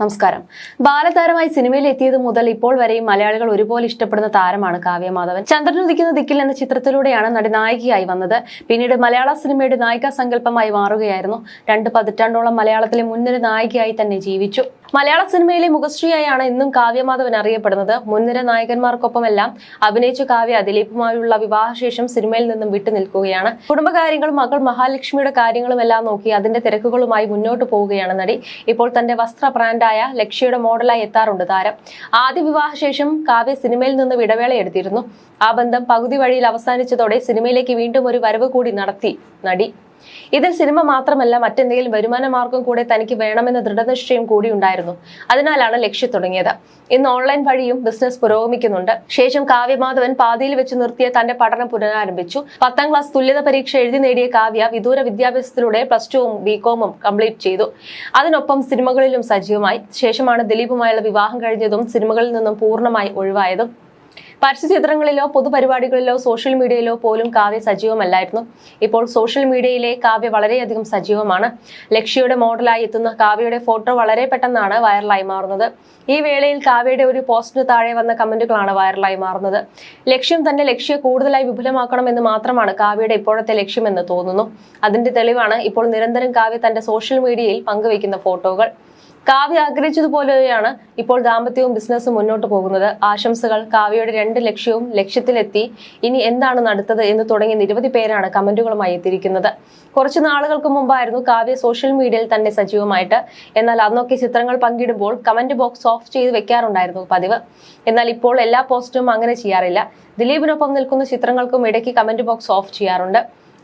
നമസ്കാരം. ബാലതാരമായി സിനിമയിൽ എത്തിയത് മുതൽ ഇപ്പോൾ വരെയും മലയാളികൾ ഒരുപോലെ ഇഷ്ടപ്പെടുന്ന താരമാണ് കാവ്യ മാധവൻ. ചന്ദ്രനുദിക്കുന്ന ദിക്കിൽ എന്ന ചിത്രത്തിലൂടെയാണ് നടി നായികയായി വന്നത്. പിന്നീട് മലയാള സിനിമയുടെ നായിക സങ്കല്പമായി മാറുകയായിരുന്നു. രണ്ട് പതിറ്റാണ്ടോളം മലയാളത്തിലെ മുൻനിര നായികയായി തന്നെ ജീവിച്ചു. മലയാള സിനിമയിലെ മുഖശ്രീയായാണ് ഇന്നും കാവ്യമാധവൻ അറിയപ്പെടുന്നത്. മുൻനിര നായകന്മാർക്കൊപ്പമെല്ലാം അഭിനയിച്ച കാവ്യ ദിലീപുമായുള്ള വിവാഹശേഷം സിനിമയിൽ നിന്നും വിട്ടുനിൽക്കുകയാണ് കുടുംബകാര്യങ്ങളും മകൾ മഹാലക്ഷ്മിയുടെ കാര്യങ്ങളും എല്ലാം നോക്കി അതിന്റെ തിരക്കുകളുമായി മുന്നോട്ട് പോവുകയാണ് നടി. ഇപ്പോൾ തന്റെ വസ്ത്ര ബ്രാൻഡായ ലക്ഷ്യയുടെ മോഡലായി എത്താറുണ്ട് താരം. ആദ്യ വിവാഹശേഷം കാവ്യ സിനിമയിൽ നിന്ന് ഇടവേള എടുത്തിരുന്നു. ആ ബന്ധം പകുതി വഴിയിൽ അവസാനിച്ചതോടെ സിനിമയിലേക്ക് വീണ്ടും ഒരു വരവ് കൂടി നടത്തി നടി. ഇതിൽ സിനിമ മാത്രമല്ല മറ്റെന്തെങ്കിലും വരുമാന മാർഗം കൂടെ തനിക്ക് വേണമെന്ന ദൃഢനിശ്ചയം കൂടി ഉണ്ടായിരുന്നു. അതിനാലാണ് ലക്ഷ്യം തുടങ്ങിയത്. ഇന്ന് ഓൺലൈൻ വഴിയും ബിസിനസ് പുരോഗമിക്കുന്നുണ്ട്. ശേഷം കാവ്യമാധവൻ പാതിയിൽ വെച്ച് നിർത്തിയ തന്റെ പഠനം പുനരാരംഭിച്ചു. പത്താം ക്ലാസ് തുല്യത പരീക്ഷ എഴുതി നേടിയ കാവ്യ വിദൂര വിദ്യാഭ്യാസത്തിലൂടെ പ്ലസ് ടുവും ബികോമും കംപ്ലീറ്റ് ചെയ്തു. അതിനൊപ്പം സിനിമകളിലും സജീവമായി. ശേഷമാണ് ദിലീപുമായുള്ള വിവാഹം കഴിഞ്ഞതും സിനിമകളിൽ നിന്നും പൂർണമായി ഒഴിവായതും പരസ്യചിത്രങ്ങളിലോ പൊതുപരിപാടികളിലോ സോഷ്യൽ മീഡിയയിലോ പോലും കാവ്യ സജീവമല്ലായിരുന്നു. ഇപ്പോൾ സോഷ്യൽ മീഡിയയിലെ കാവ്യ വളരെയധികം സജീവമാണ്. ലക്ഷ്യയുടെ മോഡലായി എത്തുന്ന കാവ്യയുടെ ഫോട്ടോ വളരെ പെട്ടെന്നാണ് വൈറലായി മാറുന്നത്. ഈ വേളയിൽ കാവ്യയുടെ ഒരു പോസ്റ്റിന് താഴെ വന്ന കമന്റുകളാണ് വൈറലായി മാറുന്നത്. ലക്ഷ്യം തന്നെ ലക്ഷ്യ കൂടുതലായി വിപുലമാക്കണമെന്ന് മാത്രമാണ് കാവ്യയുടെ ഇപ്പോഴത്തെ ലക്ഷ്യമെന്ന് തോന്നുന്നു. അതിന്റെ തെളിവാണ് ഇപ്പോൾ നിരന്തരം കാവ്യ തന്റെ സോഷ്യൽ മീഡിയയിൽ പങ്കുവയ്ക്കുന്ന ഫോട്ടോകൾ കാവ്യ ആഗ്രഹിച്ചതുപോലെയാണ് ഇപ്പോൾ ദാമ്പത്യവും ബിസിനസ്സും മുന്നോട്ട് പോകുന്നത്. ആശംസകൾ. കാവ്യയുടെ രണ്ട് ലക്ഷ്യവും ലക്ഷ്യത്തിലെത്തി. ഇനി എന്താണ് നടത്തത് എന്ന് തുടങ്ങി നിരവധി പേരാണ് കമന്റുകളുമായി എത്തിയിരിക്കുന്നത്. കുറച്ച് നാളുകൾക്ക് മുമ്പായിരുന്നു കാവ്യ സോഷ്യൽ മീഡിയയിൽ തന്നെ സജീവമായിട്ട്. എന്നാൽ അന്നൊക്കെ ചിത്രങ്ങൾ പങ്കിടുമ്പോൾ കമന്റ് ബോക്സ് ഓഫ് ചെയ്ത് വെക്കാറുണ്ടായിരുന്നു പതിവ്. എന്നാൽ ഇപ്പോൾ എല്ലാ പോസ്റ്റും അങ്ങനെ ചെയ്യാറില്ല. ദിലീപിനൊപ്പം നിൽക്കുന്ന ചിത്രങ്ങൾക്കും ഇടയ്ക്ക് കമന്റ് ബോക്സ് ഓഫ് ചെയ്യാറുണ്ട്.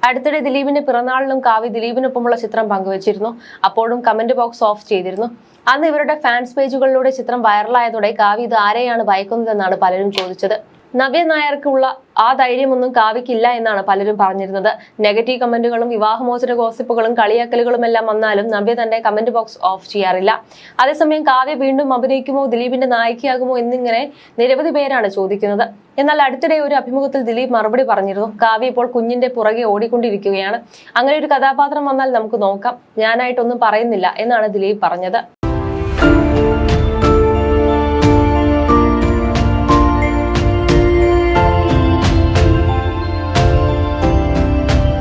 അടുത്തിടെ ദിലീപിന്റെ പിറന്നാളിലും കാവ്യ ദിലീപിനൊപ്പമുള്ള ചിത്രം പങ്കുവച്ചിരുന്നു. അപ്പോഴും കമന്റ് ബോക്സ് ഓഫ് ചെയ്തിരുന്നു. അന്ന് ഇവരുടെ ഫാൻസ് പേജുകളിലൂടെ ചിത്രം വൈറലായതോടെ കാവ്യ ഇത് ആരെയാണ് ഭയക്കുന്നതെന്നാണ് പലരും ചോദിച്ചത്. നവ്യ നായർക്കുള്ള ആ ധൈര്യമൊന്നും കാവ്യക്കില്ല എന്നാണ് പലരും പറഞ്ഞിരുന്നത്. നെഗറ്റീവ് കമന്റുകളും വിവാഹമോചന ഗോസിപ്പുകളും കളിയാക്കലുകളും എല്ലാം വന്നാലും നവ്യ തന്റെ കമന്റ് ബോക്സ് ഓഫ് ചെയ്യാറില്ല. അതേസമയം കാവ്യ വീണ്ടും അഭിനയിക്കുമോ ദിലീപിന്റെ നായികയാകുമോ എന്നിങ്ങനെ നിരവധി പേരാണ് ചോദിക്കുന്നത്. എന്നാൽ അടുത്തിടെ ഒരു അഭിമുഖത്തിൽ ദിലീപ് മറുപടി പറഞ്ഞിരുന്നു. കാവ്യ ഇപ്പോൾ കുഞ്ഞിന്റെ പുറകെ ഓടിക്കൊണ്ടിരിക്കുകയാണ്. അങ്ങനെ ഒരു കഥാപാത്രം വന്നാൽ നമുക്ക് നോക്കാം. ഞാനായിട്ടൊന്നും പറയുന്നില്ല എന്നാണ് ദിലീപ് പറഞ്ഞത്.